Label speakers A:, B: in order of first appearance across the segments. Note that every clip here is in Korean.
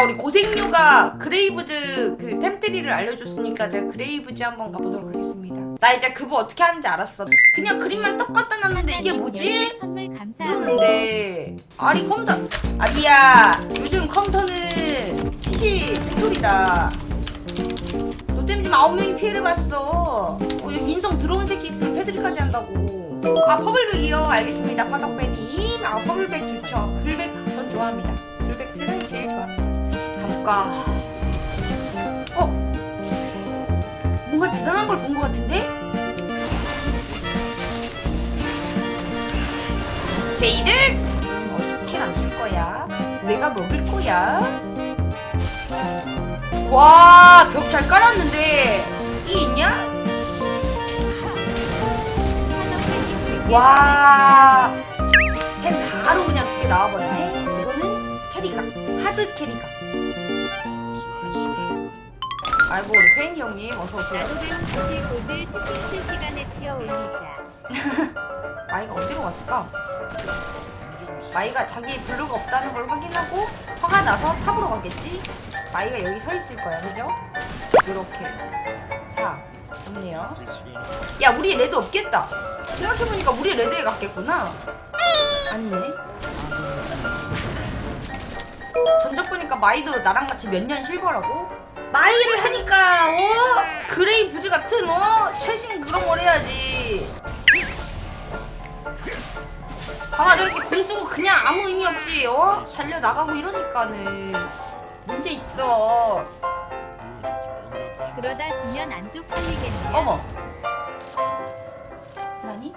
A: 자 우리 고생류가 그레이브즈 그 템트리를 알려줬으니까 제가 그레이브즈 한번 가보도록 하겠습니다. 나 이제 그거 어떻게 하는지 알았어. 그냥 그림만 떡 갖다 놨는데 이게 뭐지?
B: 감사합니다.
A: 이러는데 아리 컴퓨터. 아리야. 요즘 컴퓨터는 PC 팩토리다. 너 때문에 지금 아홉 명이 피해를 봤어. 어, 여기 인성 들어온 새끼 있으면 패드립까지 한다고. 아 퍼블백이요. 알겠습니다. 파덕배님 아 퍼블백 좋죠. 불백 전 좋아합니다 볼까 어? 뭔가 대단한 걸 본 것 같은데? 제이들 어, 스킬 안쓸 거야. 내가 먹을 거야. 와, 벽 잘 깔았는데 이 있냐? 와, 템 바로 그냥 두 개 나와버리네. 이거는 캐리가 하드 캐리가. 아이고 우리 페인이 형님 어서 오세요.
B: 나도 배운 시 골드 스킨 실시간에 튀어 올리자.
A: 마이가 어디로 갔을까? 마이가 자기 블루가 없다는 걸 확인하고 화가 나서 탑으로 갔겠지? 마이가 여기 서 있을 거야, 그죠? 요렇게. 자, 없네요. 야, 우리 레드 없겠다. 생각해보니까 우리 레드에 갔겠구나. 아니네. 전적 보니까 마이도 나랑 같이 몇 년 실버라고? 마이를 하니까, 어? 그레이 부즈 같은, 어? 최신 그런 걸 해야지. 봐봐 저렇게 공 쓰고 그냥 아무 의미 없이 어? 달려나가고 이러니까는 문제 있어
B: 그러다 지면 안 쪽 팔리겠네.
A: 어머 나니?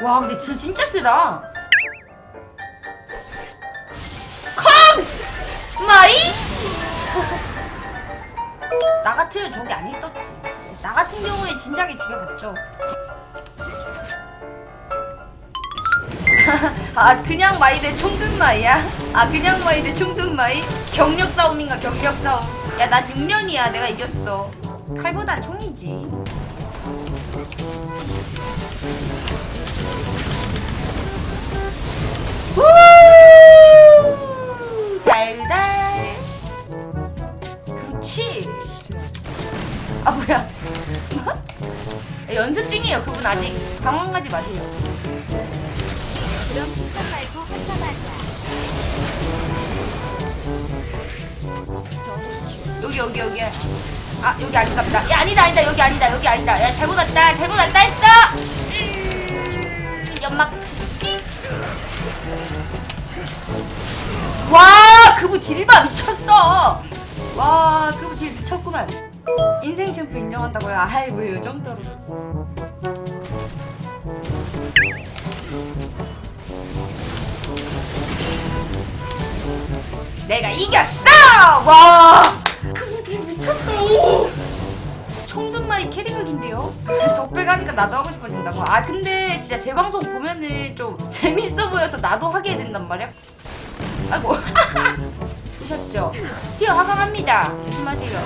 A: 와 근데 질 진짜 세다. 컴스! 마이? 나 같으면 저기 안 있었지. 나 같은 경우에 진작에 집에 갔죠. 아 그냥 마이 대 총든 마이야? 아 그냥 마이 대 총든 마이? 경력 싸움인가 경력 싸움? 야난 6년이야. 내가 이겼어 칼보단 총이지. 우! 달달. 그렇지. 아 뭐야? 연습 중이에요 그분 아직. 당황하지 마세요.
B: 그럼 칭찬 말고 한참하자.
A: 여기 여기 여기 아 여기 아닌가 보다. 야 아니다 아니다 여기 아니다 여기 아니다. 야 잘못 왔다 잘못 왔다 했어! 음, 연막. 와 그부 딜바 미쳤어! 와 그부 딜 미쳤구만. 인생 챔프 인정한다고요? 아이 뭐요 정도로. 내가 이겼어! 와 그부 딜 미쳤어 총등마이 캐리각인데요? 덕배가 하니까 나도 하고 싶어진다고 아 근데 진짜 제 방송 보면은 좀 재밌어 보여서 나도 하게 된단 말이야 아이고 보셨죠? 티어 하강합니다 조심하세요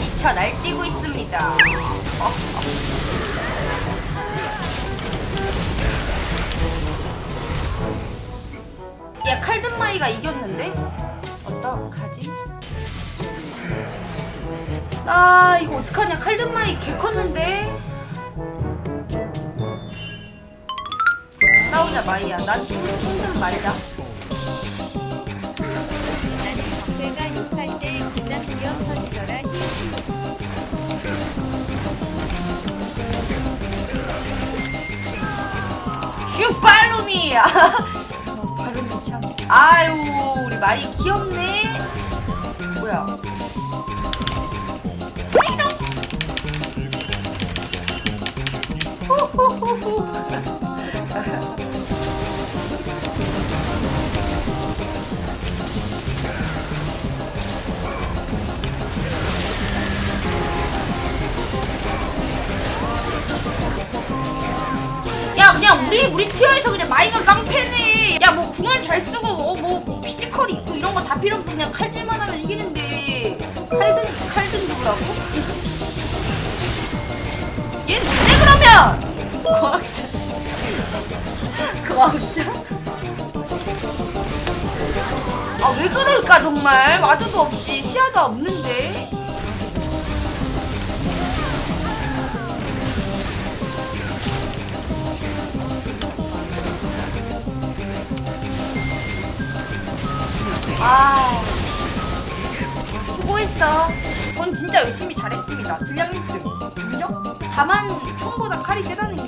A: 미쳐 날뛰고 있습니다 어, 어. 야 칼든마이가 이겼는데? 어떡하지? 아 이거 어떡하냐 칼든마이 개 컸는데? 싸우자 마이야 난 말자
B: 욕할 때 기자 두명 터지더라.
A: 휴 팔로미 어, 발음이 참 아유 우리 마이 귀엽네 뭐야. 야 그냥 우리 우리 티어에서 그냥 마이가 과학자. 과학자? 아 왜 그럴까 정말? 와드도 없이 시야도 없는데. 아. 수고했어. 전 진짜 열심히 잘했습니다. 분량 1등 인정? 다만 총보다 칼이 세다는 게